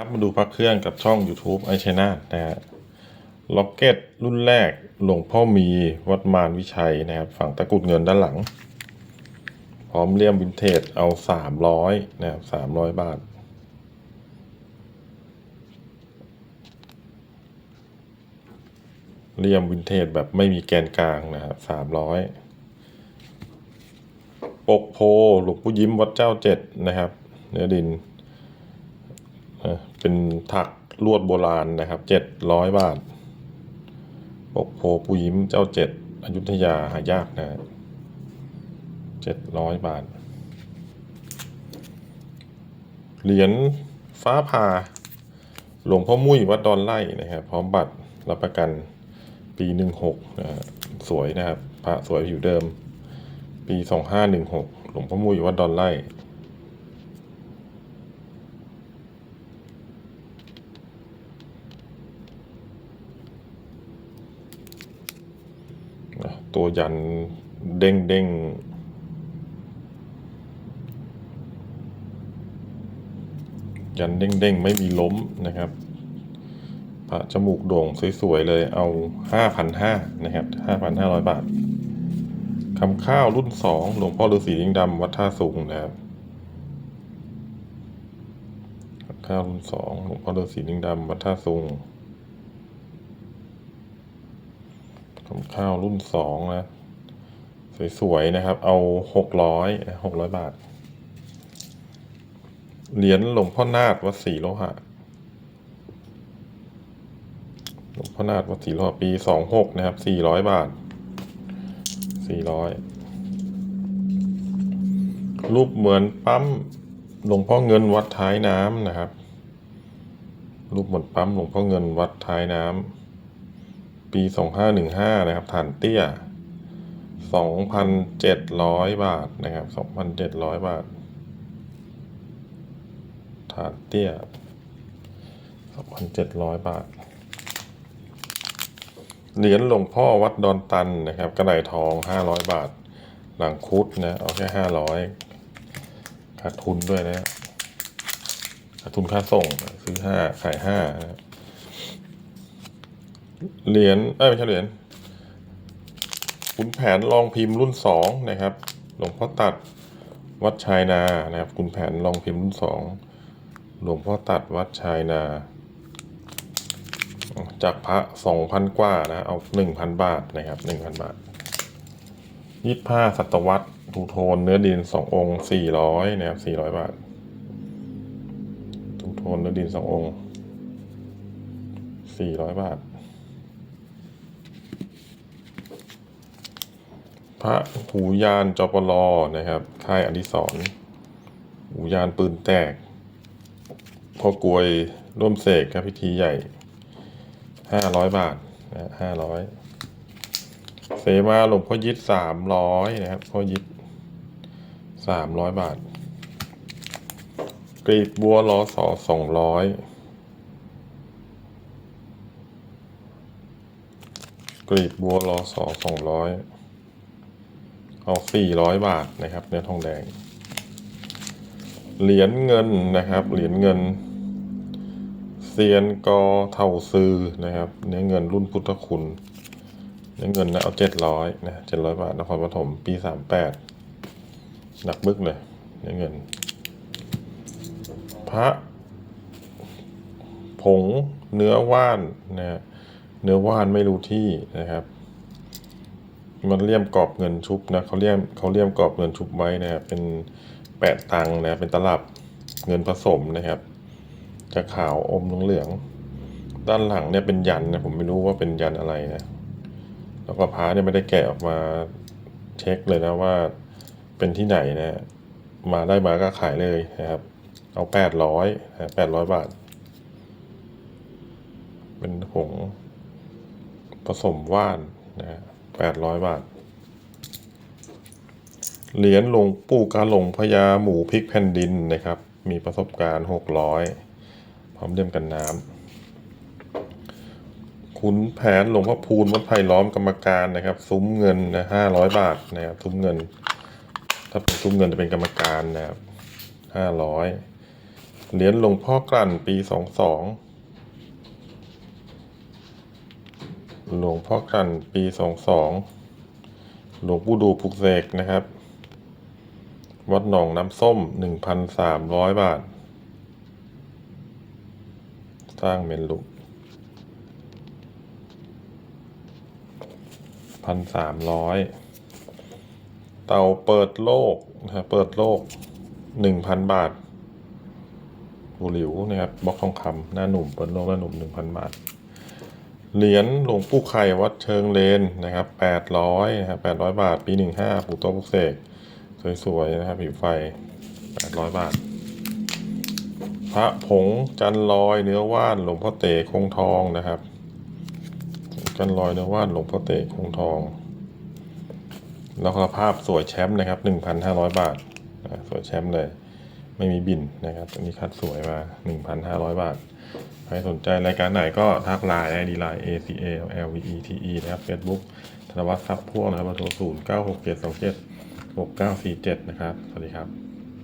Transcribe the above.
ครับมาดูพระเครื่องกับช่อง YouTube ไอชนานะฮะล็อกเก็ตรุ่นแรกหลวงพ่อมีวัดมารวิชัยนะครับ ฝั่งตะกุดเงินด้านหลัง พร้อมเลี่ยมวินเทจเอาสามร้อยนะครับสามร้อยบาท เลี่ยมวินเทจแบบไม่มีแกนกลางนะครับสามร้อยปกโพหลวงปู่ยิ้มวัดเจ้าเจ็ดนะครับ เนื้อดิน เป็นถักลวดโบราณนะครับเจ็ดร้อยบาทปกโพปูยิ้มเจ้าเจ็ดอยุธยาหายากนะเจ็ดร้อยบาท เหรียญฟ้าผ่าหลวงพ่อมุ้ยวัดดอนไล่นะครับ พร้อมบัตรรับประกันปีหนึ่งหกนะสวยนะครับ พระสวยผิวเดิม ปีสองห้าหนึ่งหกหลวงพ่อมุ้ยวัดดอนไล่ นะตัว ยันเด้งเด้งยันเด้งเด้งไม่มีล้มนะครับพระจมูกโด่งสวยๆเลยเอาห้าพันห้านะครับห้าพันห้าร้อยบาทคำข้าวรุ่นสองหลวงพ่อฤาษีลิงดำวัดท่าสูงนะครับคำข้าวรุ่นสองหลวงพ่อฤาษีลิงดำวัดท่าสูง ผมข้าวรุ่นสองนะสวยๆนะครับ เอาหกร้อยหกร้อยบาท เหรียญหลวงพ่อนาฏวัดศรีโลหะหลวงพ่อนาฏวัดศรีโลหะปีสองหกนะครับสี่ร้อยบาทสี่ร้อยรูปเหมือนปั๊มหลวงพ่อเงินวัดท้ายน้ำนะครับ รูปเหมือนปั๊มหลวงพ่อเงินวัดท้ายน้ำ ปีสองห้าหนึ่งห้านะครับฐานเตี้ยสองพันเจ็ดร้อยบาทนะครับสองพันเจ็ดร้อยบาท ฐานเตี้ยสองพันเจ็ดร้อยบาท เหรียญหลวงพ่อวัดดอนตันนะครับ กระไดทองห้าร้อยบาท หลังคุดนะ เอาแค่ห้าร้อยขาดทุนด้วยนะขาดทุนค่าส่ง ซื้อห้าขายห้านะ เหรียญเอ้ยไม่ใช่เหรียญขุนแผนรองพิมพ์รุ่นสองนะครับ หลวงพ่อตัดวัดชายนานะครับขุนแผนรองพิมพ์รุ่นสองหลวงพ่อตัดวัดชายนา จากพระสองพันกว่านะเอาหนึ่งพันบาทนะครับหนึ่งพันบาทยี่ห้าศตวรรษทูโทนเนื้อดินสององค์สี่ร้อยนะครับสี่ร้อยบาททูโทนเนื้อดินสององค์สี่ร้อยบาท พระหูยานจปลอนะครับ ค่ายอดิศรหูยานปืนแตกพ่อกวยร่วมเสกครับพิธีใหญ่ห้าร้อยบาทนะห้าร้อยเสมาหลวงพ่อยิดสามร้อยนะครับพ่อยิดสามร้อยบาท กรีบบัวล้อสอสองร้อยกรีบบัวล้อสอสองร้อย เอาสี่ร้อยบาทนะครับเนื้อทองแดง เหรียญเงินนะครับ เหรียญเงินเซียนกอเท่าซือนะครับ เนื้อเงินรุ่นพุทธคุณ เนื้อเงินนะเอาเจ็ดร้อยนะเจ็ดร้อยบาทนครปฐมปีสามแปดหนักบึกเลย เนื้อเงิน พระ ผงเนื้อว่านนะฮะเนื้อว่านไม่รู้ที่นะครับ มันเลี่ยมกรอบเงินชุบนะเขาเลี่ยมเขาเลี่ยมกรอบเงินชุบไว้นะครับเป็นแปดตังนะเป็นตลับเงินผสมนะครับ จะขาวอมเหลืองด้านหลังเนี่ยเป็นยันนะผมไม่รู้ว่าเป็นยันอะไรนะแล้วก็พาเนี่ยไม่ได้แกะออกมาเช็คเลยนะว่าเป็นที่ไหนนะมาได้มาก็ขายเลยนะครับ เอาแปดร้อยแปดร้อยบาท เป็นผงผสมว่านนะฮะ แปดร้อยบาท เหรียญหลวงปู่กาหลงพญาหมูพริกแผ่นดินนะครับ มีประสบการณ์หกร้อยพร้อมเลี่ยมกันน้ำขุนแผนหลวงพ่อพูนวัดไผ่ล้อมกรรมการนะครับ ซุ้มเงินนะห้าร้อยบาทนะครับซุ้มเงิน ถ้าเป็นซุ้มเงินจะเป็นกรรมการนะครับห้าร้อยเหรียญหลวงพ่อกลั่นปีสองสอง หลวงพ่อกันปีสองสองหลวงปู่ดูปลุกเสกนะครับ วัดหนองน้ำส้มหนึ่งพันสามร้อยบาท สร้างเมนลุกพันสามร้อยเตาเปิดโลกนะฮะเปิดโลกหนึ่งพันบาทบูหลิวนะครับบล็อกทองคำหน้าหนุ่มเปิดโลกหน้าหนุ่มหนึ่งพันบาท เหรียญหลวงปู่ไข่วัดเชิงเลนนะครับแปดร้อยนะครับแปดร้อยบาท ปีหนึ่งห้าปู่โตะปุกเสกสวยๆนะครับผิวไฟแปดร้อยบาท พระผงจันลอยเนื้อว่านหลวงพ่อเต๋คงทองนะครับ จันลอยเนื้อว่านหลวงพ่อเต๋คงทอง แล้วก็ภาพสวยแชมป์นะครับหนึ่งพันห้าร้อยบาทสวยแชมป์เลย ไม่มีบินนะครับ อันนี้คัดสวยมาหนึ่งพันห้าร้อยบาท ใครสนใจรายการไหนก็ทักไลน์ไอดีไลน์ A C A L V E T E นะครับ Facebook ธนวัฒน์ทรัพย์พ่วงนะครับโทรศูนย์เก้าหกเจ็ดสองเจ็ดหกเก้าสี่เจ็ดนะครับ สวัสดีครับ